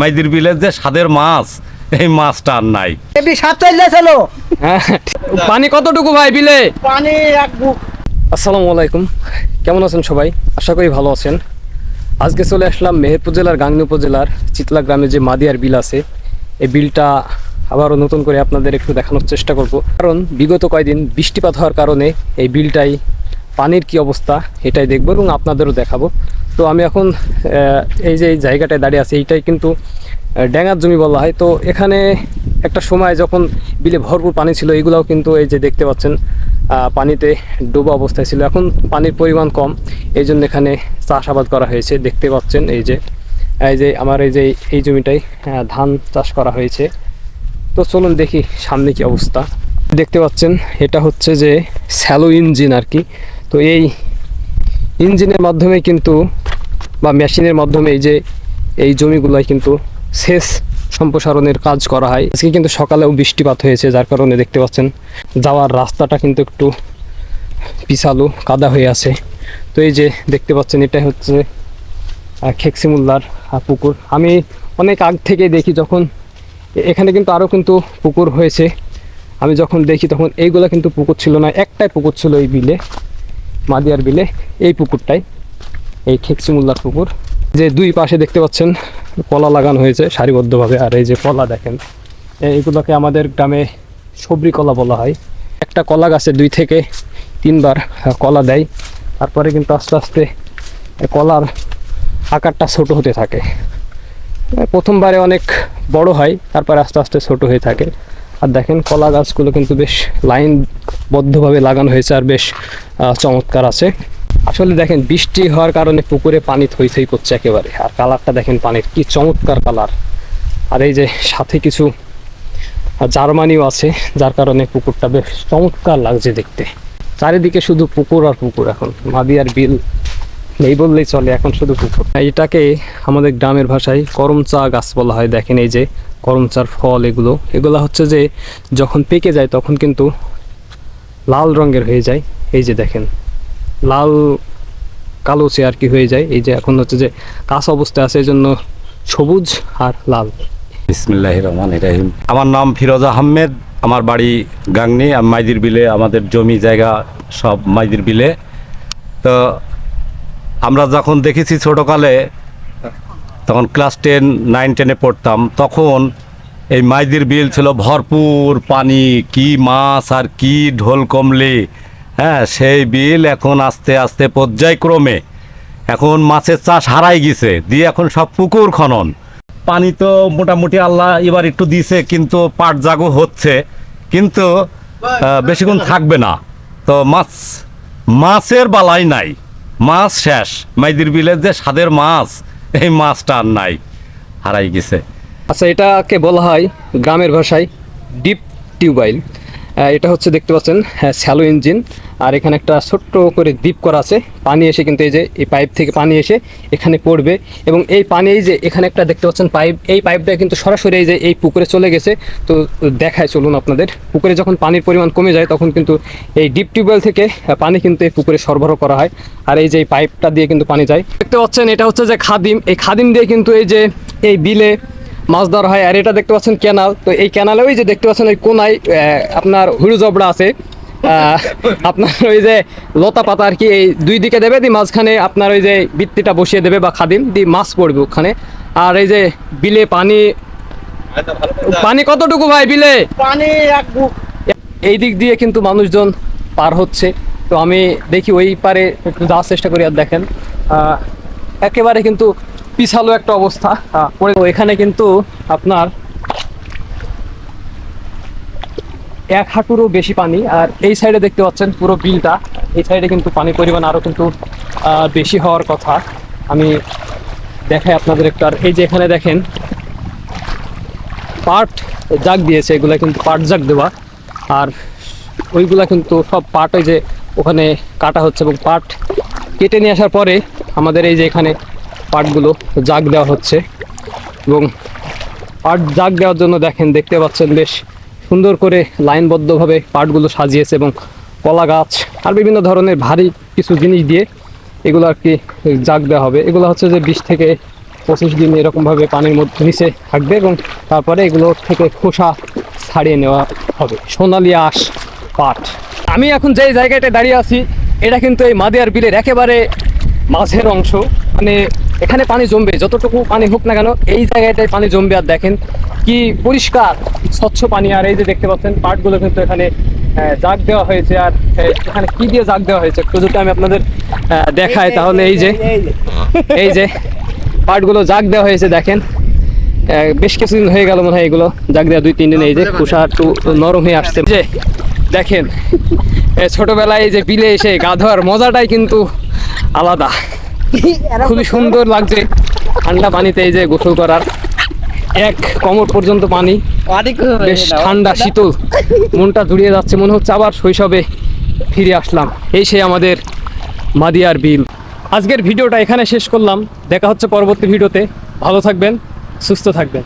মাইদির বিলের যে স্বাদের মাছ এই মাছটা আর নাই। এমনি সাত চাইলে ছিল হ্যাঁ। পানি কতটুকু ভাই বিলে? পানি এক বুক। আসসালামু আলাইকুম। কেমন আছেন সবাই? আশা করি ভালো আছেন। আজকে চলে আসলাম মেহেরপুর জেলার গাংনী উপজেলার চিতলা গ্রামে যে মাদিয়ার বিল আছে এই বিলটা আবারও নতুন করে আপনাদের একটু দেখানোর চেষ্টা করব। কারণ বিগত কয়দিন বৃষ্টিপাত হওয়ার কারণে এই বিলটাই পানির কি অবস্থা এটাই দেখব এবং আপনাদেরও দেখাবো। তো আমি এখন এই যে এই জায়গাটায় দাঁড়িয়ে আছি, এইটাই কিন্তু ড্যাঙার জমি বলা হয়। তো এখানে একটা সময় যখন বিলে ভরপুর পানি ছিল এইগুলাও কিন্তু এই যে দেখতে পাচ্ছেন পানিতে ডোবা অবস্থায় ছিল। এখন পানির পরিমাণ কম এই জন্য এখানে চাষাবাদ করা হয়েছে, দেখতে পাচ্ছেন এই যে এই যে আমার এই যে এই জমিটাই ধান চাষ করা হয়েছে। তো চলুন দেখি সামনে কি অবস্থা। দেখতে পাচ্ছেন, এটা হচ্ছে যে স্যালো ইঞ্জিন আর কি। তো এই ইঞ্জিনের মাধ্যমে কিন্তু বা মেশিনের মাধ্যমে এই যে এই জমিগুলোয় কিন্তু সেচ সম্প্রসারণের কাজ করা হয়। আজকে কিন্তু সকালেও বৃষ্টিপাত হয়েছে, যার কারণে দেখতে পাচ্ছেন যাওয়ার রাস্তাটা কিন্তু একটু পিছালু, কাদা হয়ে আছে। তো এই যে দেখতে পাচ্ছেন, এটাই হচ্ছে খেকসিমুল্লার পুকুর। আমি অনেক আগ থেকে দেখি যখন এখানে কিন্তু আরও কিন্তু পুকুর হয়েছে। আমি যখন দেখি তখন এইগুলো কিন্তু পুকুর ছিল না, একটাই পুকুর ছিল এই বিলে, মাদিয়ার বিলে, এই পুকুরটাই। এই খেকসিমুল্লার পুকুর। যে দুই পাশে দেখতে পাচ্ছেন, কলা লাগানো হয়েছে সারিবদ্ধভাবে, আর এই যে কলা দেখেন এইগুলোকে আমাদের গ্রামে সবরি কলা বলা হয়। একটা কলা গাছে দুই থেকে তিনবার কলা দেয়। তারপরে কিন্তু আস্তে আস্তে কলার আকারটা ছোট হতে থাকে। প্রথমবারে অনেক বড় হয়, তারপরে আস্তে আস্তে ছোট হয়ে থাকে। আর দেখেন, কলা গাছগুলো কিন্তু বেশ লাইনবদ্ধভাবে লাগানো হয়েছে, আর বেশ চমৎকার আছে। আসলে দেখেন, বৃষ্টি হওয়ার কারণে পুকুরে পানি থই থই করছে একেবারে। আর কালারটা দেখেন পানির, কি চমৎকার কালার। আর এই যে সাথে কিছু জার্মানিও আছে, যার কারণে পুকুরটা বেশ চমৎকার লাগছে দেখতে। চারিদিকে শুধু পুকুর আর পুকুর এখন মাদিয়ার বিল নেই বললেই চলে, এখন শুধু পুকুর। এটাকে আমাদের গ্রামের ভাষায় করমচা গাছ বলা হয়। দেখেন এই যে করমচার ফল এগুলো এগুলো হচ্ছে যে যখন পেকে যায় তখন কিন্তু লাল রঙের হয়ে যায়। এই যে দেখেন, লাল কালোচে আর কি হয়ে যায়? এই যে এখন হচ্ছে যে কাঁচা অবস্থায় আছে এই জন্য সবুজ আর লাল। বিসমিল্লাহ রহমান রাহিম। আমার নাম ফিরোজ আহমেদ, আমার বাড়ি গাংনি মাইদির বিলে আমাদের জমি জায়গা সব মাইদির বিলে। তো আমরা যখন দেখেছি ছোটোকালে, তখন ক্লাস টেন, নাইন, টেনে পড়তাম, তখন এই মাইদির বিল ছিল ভরপুর পানি, কি মাছ আর কি ঢোল কমলি। হ্যাঁ সেই বিল এখন আস্তে আস্তে পর্যায়ক্রমে। এখন মাছের চাষ হারাই গেছে, দিয়ে এখন সব পুকুর খনন। পানি তো মোটামুটি আল্লাহ এবার একটু দিছে, কিন্তু পাট জাগো হচ্ছে। কিন্তু বেশিক্ষণ থাকবে না। তো মাছ, মাছের বালাই নাই, মাছ শেষ। মাইদির বিলের যে স্বাদের মাছ, এই মাছটা আর নাই, হারাই গেছে। আচ্ছা এটাকে বলা হয় গ্রামের ভাষায় ডিপ টিউবওয়েল। এটা হচ্ছে, দেখতে পাচ্ছেন হ্যাঁ স্যালো ইঞ্জিন। আর এখানে একটা ছোট্ট করে দ্বীপ করা আছে। পানি এসে কিন্তু এই যে এই পাইপ থেকে পানি এসে এখানে পড়বে এবং এই পানি এই যে এখানে একটা দেখতে পাচ্ছেন পাইপ, এই পাইপটা কিন্তু সরাসরি এই যে এই পুকুরে চলে গেছে। তো দেখায় চলুন আপনাদের। পুকুরে যখন পানির পরিমাণ কমে যায় তখন কিন্তু এই ডিপ টিউবওয়েল থেকে পানি কিন্তু এই পুকুরে সরবরাহ করা হয়। আর এই যে এই পাইপটা দিয়ে কিন্তু পানি যায়। দেখতে পাচ্ছেন এটা হচ্ছে যে খাদিম। এই খাদিম দিয়ে কিন্তু এই যে এই বিলে মাছ ধরা হয়। আর এটা দেখতে পাচ্ছেন ক্যানাল। তো এই ক্যানালে ওই যে দেখতে পাচ্ছেন ওই কোনায় আপনার হুড়ু জবড়া আছে। আপনার ওই যে লতা পাতা আর কি এই দুই দিকে দেবে দিয়ে মাঝখানে আপনার ওই যে বৃত্তিটা বসিয়ে দেবে বা খাদিম দিয়ে মাছ পড়বে ওখানে। আর এই যে বিলে পানি পানি কতটুকু ভাই বিলে? পানি এই দিক দিয়ে কিন্তু মানুষজন পার হচ্ছে। তো আমি দেখি ওই পারে একটু যাওয়ার চেষ্টা করি আর দেখেন। আহ, একেবারে কিন্তু পিছালো একটা অবস্থা। এখানে কিন্তু আপনার এক হাঁটুরও বেশি পানি, আর এই সাইডে দেখতে পাচ্ছেন পুরো বিলটা। এই সাইডে কিন্তু পানির পরিমাণ আরও কিন্তু বেশি হওয়ার কথা। আমি দেখাই আপনাদের একটু, আর এই যে এখানে দেখেন, পাট জাগ দিয়েছে, এগুলা কিন্তু পাট জাগ দেওয়া। আর ওইগুলা কিন্তু সব পাট, ওই যে ওখানে কাটা হচ্ছে এবং পাট কেটে নিয়ে আসার পরে আমাদের এই যে এখানে পাটগুলো জাগ দেওয়া হচ্ছে। এবং পাট জাগ দেওয়ার জন্য দেখেন, দেখতে পাচ্ছেন বেশ সুন্দর করে লাইনবদ্ধভাবে পাটগুলো সাজিয়েছে এবং কলা গাছ আর বিভিন্ন ধরনের ভারী কিছু জিনিস দিয়ে এগুলো আর কি জাগ দেওয়া হবে। এগুলো হচ্ছে যে বিশ থেকে পঁচিশ দিন এরকমভাবে পানির মধ্যে নিচে থাকবে এবং তারপরে এগুলো থেকে খোসা ছাড়িয়ে নেওয়া হবে। সোনালি আঁশ পাট। আমি এখন যেই জায়গাটায় দাঁড়িয়ে আছি, এটা কিন্তু এই মাদিয়ার বিলের একেবারে মাঝের অংশ। মানে এখানে পানি জমবে যতটুকু পানি হোক না কেন এই জায়গাটায় পানি জমবে। আর দেখেন কি পরিষ্কার স্বচ্ছ পানি। আর এই যে দেখতে পাচ্ছেন পাটগুলো কিন্তু এখানে জাগ দেওয়া হয়েছে। আর এখানে কি দিয়ে জাগ দেওয়া হয়েছে একটু যদি আমি আপনাদের দেখাই। তাহলে এই যে এই যে পাটগুলো জাগ দেওয়া হয়েছে দেখেন। বেশ কিছুদিন হয়ে গেল মনে হয় এগুলো জাগ দেওয়া দুই তিন দিন। এই যে কুষা একটু নরম হয়ে আসছে। যে দেখেন ছোটবেলায় এই যে বিলে এসে গা ধোয়ার মজাটাই কিন্তু আলাদা। খুবই সুন্দর লাগছে। ঠান্ডা পানিতে এই যে গোসল করার। এক কমর পর্যন্ত পানি। বেশ ঠান্ডা শীতল। মনটা জুড়িয়ে যাচ্ছে। মনে হচ্ছে আবার শৈশবে ফিরে আসলাম। এই সেই আমাদের মাদিয়ার বিল। আজকের ভিডিওটা এখানে শেষ করলাম। দেখা হচ্ছে পরবর্তী ভিডিওতে। ভালো থাকবেন সুস্থ থাকবেন।